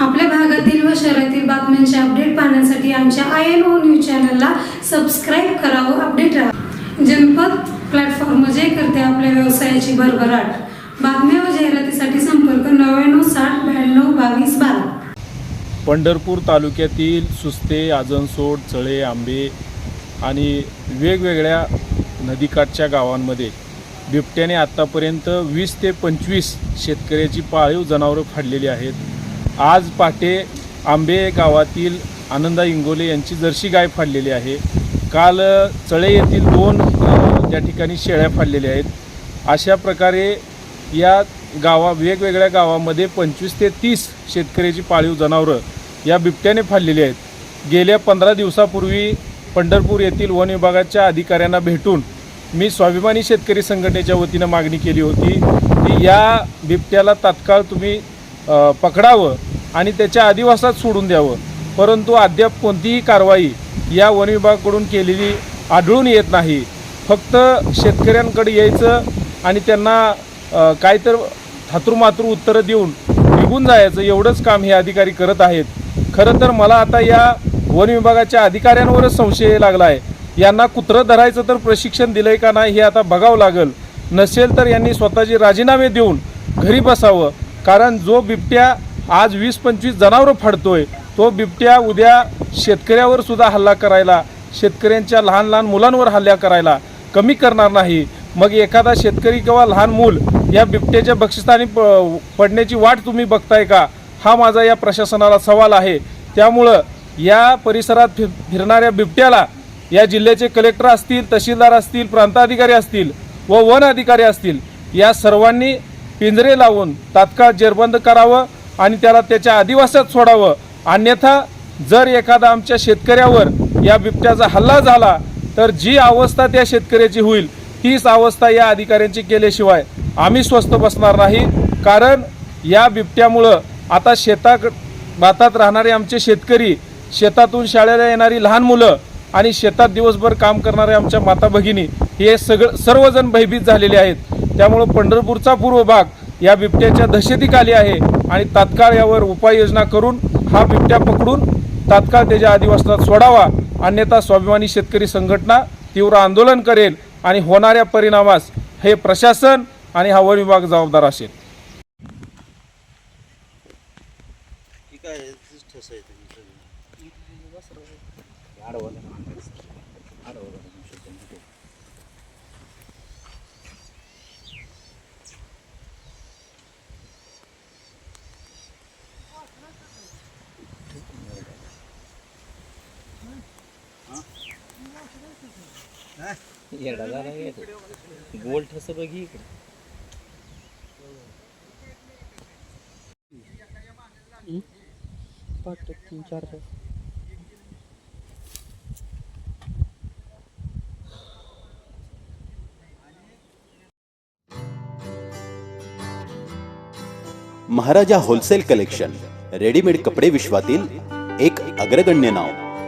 आपल्या भागातील व शहरातील बातम्यांचे अपडेट पाहण्यासाठी आमच्या आय एन ओ न्यूज चॅनलला सबस्क्राईब करावं अपडेट राहा. जनपद प्लॅटफॉर्म जे करते आपल्या व्यवसायाची भरभराट. बातम्या व जाहिरातीसाठी संपर्क नव्याण्णव साठ ब्याण्णव बावीस बारा. पंढरपूर तालुक्यातील सुस्ते आजनसोड चळे आंबे आणि वेगवेगळ्या नदीकाठच्या गावांमध्ये बिबट्याने आत्तापर्यंत वीस ते पंचवीस शेतकऱ्याची पाळीव जनावरं फाडलेली आहेत. आज पहाटे आंबे गावातील आनंदा इंगोले यांची जर्सी गाय फाडलेली आहे. काल चळे येथील दोन त्या ठिकाणी शेळ्या फाडलेल्या आहेत अशा प्रकारे या गावा वेगवेगळ्या गावामध्ये पंचवीस ते तीस शेतकऱ्याची पाळीव जनावरं या बिबट्याने फाडलेली आहेत. गेल्या पंधरा दिवसापूर्वी पंढरपूर येथील वन विभागाच्या अधिकाऱ्यांना भेटून मी स्वाभिमानी शेतकरी संघटनेच्या वतीनं मागणी केली होती की या बिबट्याला तात्काळ तुम्ही पकडावं आणि त्याच्या आदिवासात सोडून द्यावं. परंतु अद्याप कोणतीही कारवाई या वन विभागाकडून केलेली आढळून येत नाही. फक्त शेतकऱ्यांकडे यायचं आणि त्यांना काय तर थातूरमातूर उत्तरं देऊन निघून जायचं एवढंच काम हे अधिकारी करत आहेत. खरं तर मला आता या वन विभागाच्या अधिकाऱ्यांवरच संशय लागला आहे यांना कुत्रं धरायचं तर प्रशिक्षण दिलंय का नाही हे आता बघावं लागेल. नसेल तर यांनी स्वतःचे राजीनामे देऊन घरी बसावं. कारण जो बिबट्या आज वीस पंचवीस जनावरं फाडतोय तो बिबट्या उद्या शेतकऱ्यावर सुद्धा हल्ला करायला शेतकऱ्यांच्या लहान लहान मुलांवर हल्ला करायला कमी करणार नाही. मग एखादा शेतकरी किंवा लहान मूल या बिबट्याच्या बक्षिस्तानी प पडण्याची वाट तुम्ही बघताय का? हा माझा या प्रशासनाला सवाल आहे. त्यामुळं या परिसरात फिर फिरणाऱ्या बिबट्याला या जिल्ह्याचे कलेक्टर असतील तहसीलदार असतील प्रांताधिकारी असतील व वन अधिकारी असतील या सर्वांनी पिंजरे लावून तात्काळ जेरबंद करावं आणि त्याला त्याच्या आदिवासात सोडावं. अन्यथा जर एखादा आमच्या शेतकऱ्यावर या बिबट्याचा हल्ला झाला तर जी अवस्था त्या शेतकऱ्याची होईल तीच अवस्था या अधिकाऱ्यांची केल्याशिवाय आम्ही स्वस्त बसणार नाही. कारण या बिबट्यामुळं आता शेता भातात राहणारे आमचे शेतकरी शेतातून शाळेला येणारी लहान मुलं आणि शेतात दिवसभर काम करणाऱ्या आमच्या माता भगिनी हे सगळं सर्वजण भयभीत झालेले आहेत. त्यामुळं पंढरपूरचा पूर्व भाग या बिबट्याच्या दहशतीखाली आहे आणि तात्काळ यावर उपाययोजना करून हा बिबट्या पकडून तात्काळ त्याच्या आदिवासात सोडावा. अन्यथा स्वाभिमानी शेतकरी संघटना तीव्र आंदोलन करेल आणि होणाऱ्या परिणामास हे प्रशासन आणि हा वन विभाग जबाबदार असेल. ठीक आहे तेच ठस आहे त्यांनी सगळं. येडा झाला गोल ठस बघी इकडे. पाच तीन चार तास महाराजा होलसेल कलेक्शन रेडीमेड कपडे विश्वातील एक अग्रगण्य नाव.